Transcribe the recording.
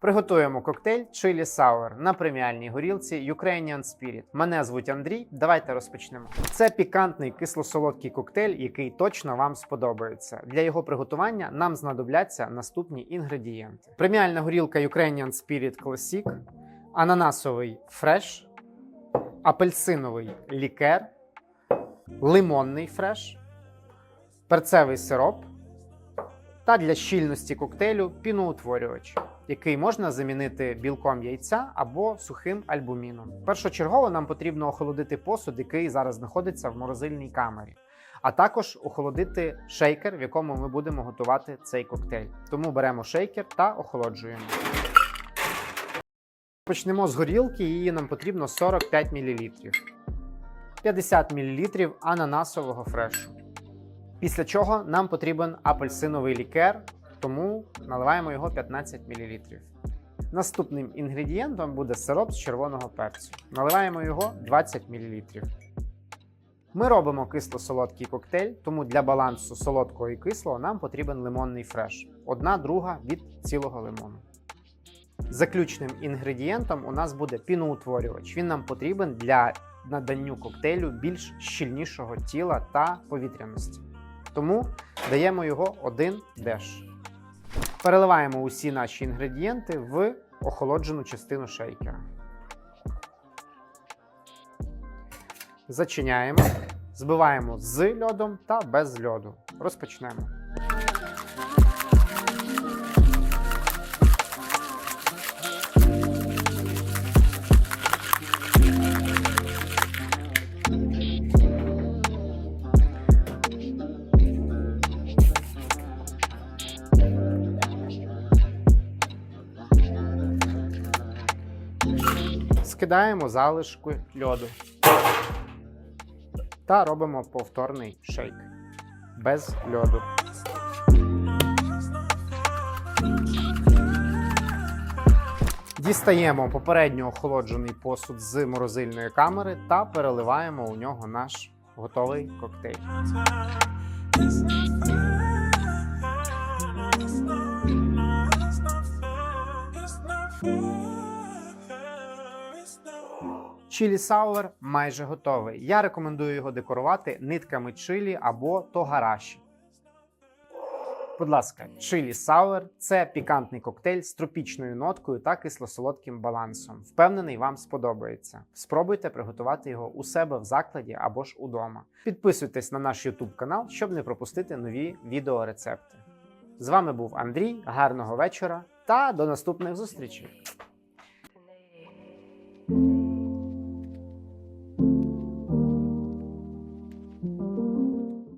Приготуємо коктейль Chili Sour на преміальній горілці Ukrainian Spirit. Мене звуть Андрій. Давайте розпочнемо. Це пікантний кисло-солодкий коктейль, який точно вам сподобається. Для його приготування нам знадобляться наступні інгредієнти: преміальна горілка Ukrainian Spirit Classic, ананасовий фреш, апельсиновий лікер, лимонний фреш, перцевий сироп та для щільності коктейлю піноутворювач, який можна замінити білком яйця або сухим альбуміном. Першочергово нам потрібно охолодити посуд, який зараз знаходиться в морозильній камері, а також охолодити шейкер, в якому ми будемо готувати цей коктейль. Тому беремо шейкер та охолоджуємо. Почнемо з горілки, її нам потрібно 45 мл. 50 мл ананасового фрешу. Після чого нам потрібен апельсиновий лікер, тому наливаємо його 15 мл. Наступним інгредієнтом буде сироп з червоного перцю. Наливаємо його 20 мл. Ми робимо кисло-солодкий коктейль, тому для балансу солодкого і кислого нам потрібен лимонний фреш. Одна друга від цілого лимону. Заключним інгредієнтом у нас буде піноутворювач. Він нам потрібен для наданню коктейлю більш щільнішого тіла та повітряності. Тому даємо його один деш. Переливаємо усі наші інгредієнти в охолоджену частину шейкера. Зачиняємо, збиваємо з льодом та без льоду. Розпочнемо. Скидаємо залишки льоду та робимо повторний шейк без льоду. Дістаємо попередньо охолоджений посуд з морозильної камери та переливаємо у нього наш готовий коктейль. Чілі сауер майже готовий. Я рекомендую його декорувати нитками чилі або тогараші. Будь ласка, чилі сауер це пікантний коктейль з тропічною ноткою та кисло-солодким балансом. Впевнений, вам сподобається. Спробуйте приготувати його у себе в закладі або ж удома. Підписуйтесь на наш YouTube канал, щоб не пропустити нові відеорецепти. З вами був Андрій. Гарного вечора та до наступних зустрічей!